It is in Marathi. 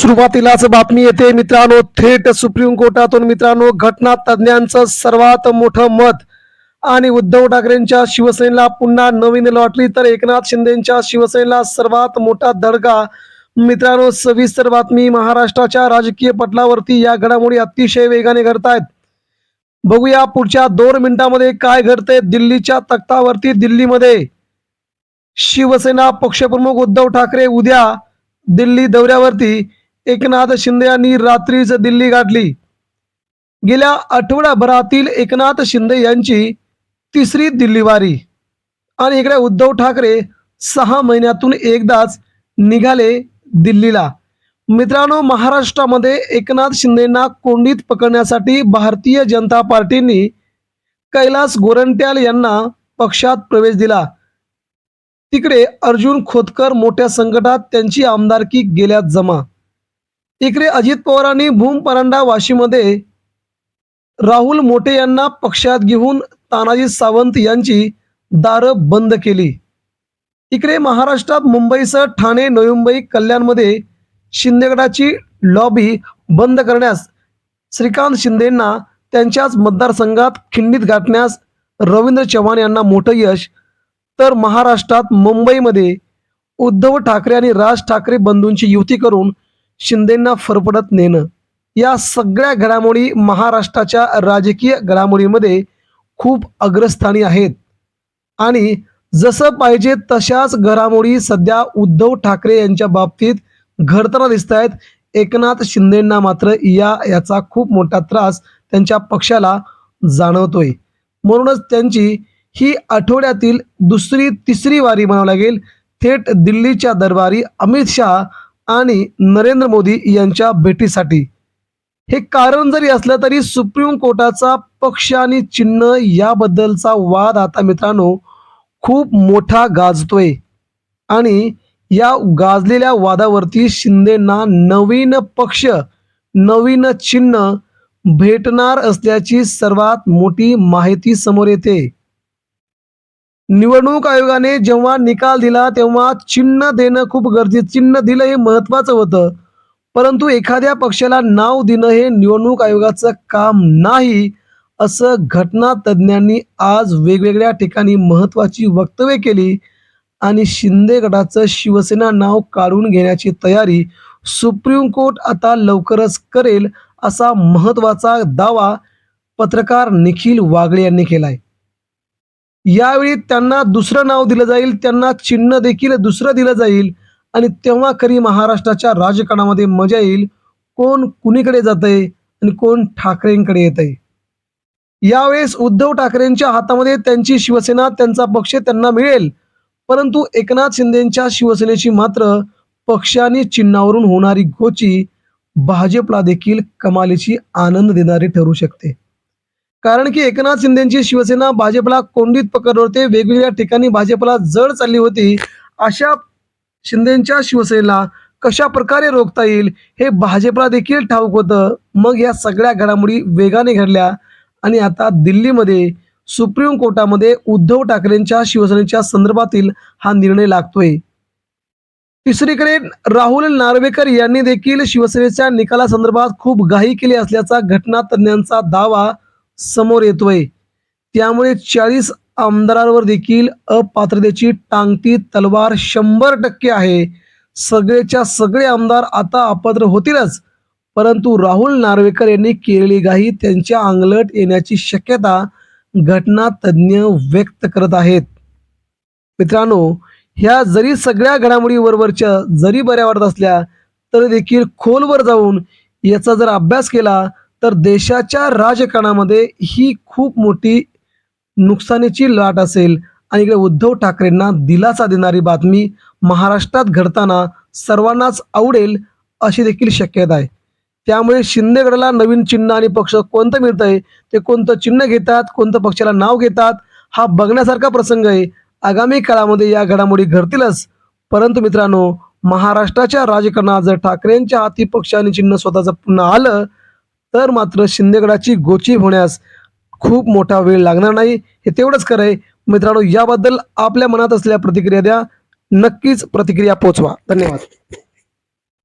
सुरुवातीलाच बातमी येते. मित्रांनो थेट सुप्रीम कोर्टातून मित्रांनो घटना तज्ज्ञांचं सर्वात मोठं मत. आणि उद्धव ठाकरेंच्या शिवसेनेला पुन्हा नवीन लॉटरी तर एकनाथ शिंदेच्या शिवसेनेला सर्वात मोठा धडका मित्रांनो सविस्तर बातमी महाराष्ट्राच्या राजकीय पटलावरती या घडामोडी अतिशय वेगाने घडतायत. बघूया पुढच्या दोन मिनिटांमध्ये काय घडते दिल्लीच्या तख्तावरती दिल्लीमध्ये. शिवसेना पक्षप्रमुख उद्धव ठाकरे उद्या दिल्ली दौऱ्यावरती. एकनाथ शिंदे यांनी रात्रीच दिल्ली गाठली. गेल्या आठवड्याभरातील एकनाथ शिंदे यांची तिसरी दिल्लीवारी आणि इकडे उद्धव ठाकरे सहा महिन्यातून एकदाच निघाले दिल्लीला. मित्रांनो महाराष्ट्रामध्ये एकनाथ शिंदेना कोंडीत पकडण्यासाठी भारतीय जनता पार्टीने कैलास गोरंट्याल यांना पक्षात प्रवेश दिला. तिकडे अर्जुन खोतकर मोठ्या संकटात त्यांची आमदारकी गेल्यात जमा. इकडे अजित पवारांनी भूम परांडा वाशीमध्ये राहुल मोठे यांना पक्षात घेऊन तानाजी सावंत यांची दारं बंद केली. इकडे महाराष्ट्रात मुंबईसह ठाणे नवी मुंबई कल्याणमध्ये शिंदेगडाची लॉबी बंद करण्यास श्रीकांत शिंदेंना त्यांच्याच मतदारसंघात खिंडीत गाठण्यास रवींद्र चव्हाण यांना मोठं यश. तर महाराष्ट्रात मुंबईमध्ये उद्धव ठाकरे आणि राज ठाकरे बंधूंची युती करून शिंदेंना फरफडत नेणं. या सगळ्या घडामोडी महाराष्ट्राच्या राजकीय घडामोडीमध्ये खूप अग्रस्थानी आहेत. आणि जसं पाहिजे तशाच घडामोडी सध्या उद्धव ठाकरे यांच्या बाबतीत घडताना दिसत आहेत एकनाथ शिंदेंना मात्र या याचा खूप मोठा त्रास त्यांच्या पक्षाला जाणवतोय. म्हणूनच त्यांची ही आठवड्यातील दुसरी तिसरी वारी म्हणावं लागेल. थेट दिल्लीच्या दरबारी अमित शहा आणि नरेंद्र मोदी यांच्या भेटीसाठी. हे कारण जरी असलं तरी सुप्रीम कोर्टाचा पक्ष आणि चिन्ह याबद्दलचा वाद आता मित्रांनो खूप मोठा गाजतोय. आणि या गाजलेल्या वादावरती शिंदेना नवीन पक्ष नवीन चिन्ह भेटणार असल्याची सर्वात मोठी माहिती समोर येते. निवडणूक आयोगाने जेव्हा निकाल दिला तेव्हा चिन्ह देणं खूप गरजेचं चिन्ह दिलं हे महत्वाचं होतं. परंतु एखाद्या पक्षाला नाव देणं हे निवडणूक आयोगाचं काम नाही असं घटना तज्ज्ञांनी आज वेगवेगळ्या ठिकाणी महत्वाची वक्तव्य केली आणि शिंदे गटाचं शिवसेना नाव काढून घेण्याची तयारी सुप्रीम कोर्ट आता लवकरच करेल असा महत्त्वाचा दावा पत्रकार निखिल वागळे यांनी केलाय. यावेळी त्यांना दुसरं नाव दिलं जाईल त्यांना चिन्ह देखील दुसरं दिलं जाईल आणि तेव्हा खरी महाराष्ट्राच्या राजकारणामध्ये मजा येईल. कोण कुणीकडे जात आहे आणि कोण ठाकरेंकडे येत आहे यावेळेस उद्धव ठाकरेंच्या हातामध्ये त्यांची शिवसेना त्यांचा पक्ष त्यांना मिळेल. परंतु एकनाथ शिंदेच्या शिवसेनेची मात्र पक्षाने चिन्हावरून होणारी गोची भाजपला देखील कमालीची आनंद देणारी ठरू शकते. कारण की एकनाथ शिंदेची शिवसेना भाजपला कोंडीत पकडले वेगवेगळ्या ठिकाणी भाजपला जड चालली होती. अशा शिंदेच्या शिवसेनेला कशा प्रकारे रोखता येईल हे भाजपला देखील ठाऊक होतं. मग या सगळ्या घडामोडी वेगाने घडल्या आणि आता दिल्लीमध्ये सुप्रीम कोर्टामध्ये उद्धव ठाकरेंच्या शिवसेनेच्या संदर्भातील हा निर्णय लागतोय. तिसरीकडे राहुल नार्वेकर यांनी देखील शिवसेनेच्या निकालासंदर्भात खूप घाई केली असल्याचा घटना तज्ज्ञांचा दावा समोर येतोय. त्यामुळे चाळीस आमदारांवर देखील अपात्रतेची टांगती तलवार शंभर टक्के आहे. सगळेच्या सगळे आमदार आता अपात्र होतीलच. परंतु राहुल नार्वेकर यांनी केलेली घाई त्यांच्या अंगलट येण्याची शक्यता घटना तज्ज्ञ व्यक्त करत आहेत. मित्रांनो ह्या जरी सगळ्या घडामोडी वरवरच्या जरी बऱ्या वाटत असल्या तरी देखील खोलवर जाऊन याचा जर अभ्यास केला तर देशाच्या राजकारणामध्ये ही खूप मोठी नुकसानीची लाट असेल. आणि इकडे उद्धव ठाकरेंना दिलासा देणारी बातमी महाराष्ट्रात घडताना सर्वांनाच आवडेल अशी देखील शक्यता आहे. त्यामुळे शिंदेगडला नवीन चिन्ह आणि पक्ष कोणतं मिळतंय? ते कोणतं चिन्ह घेतात? कोणतं पक्षाला नाव घेतात? हा बघण्यासारखा प्रसंग आहे. आगामी काळामध्ये या घडामोडी घडतीलच. परंतु मित्रांनो महाराष्ट्राच्या राजकारणात जर ठाकरेंच्या हाती पक्ष आणि चिन्ह स्वतःचं पुन्हा आलं तर मात्र शिंदेगडाची गोची होण्यास खूप मोठा वेळ लागणार नाही. हे तेवढंच खरं आहे. मित्रांनो याबद्दल आपल्या मनात असलेल्या प्रतिक्रिया द्या. नक्कीच प्रतिक्रिया पोचवा. धन्यवाद.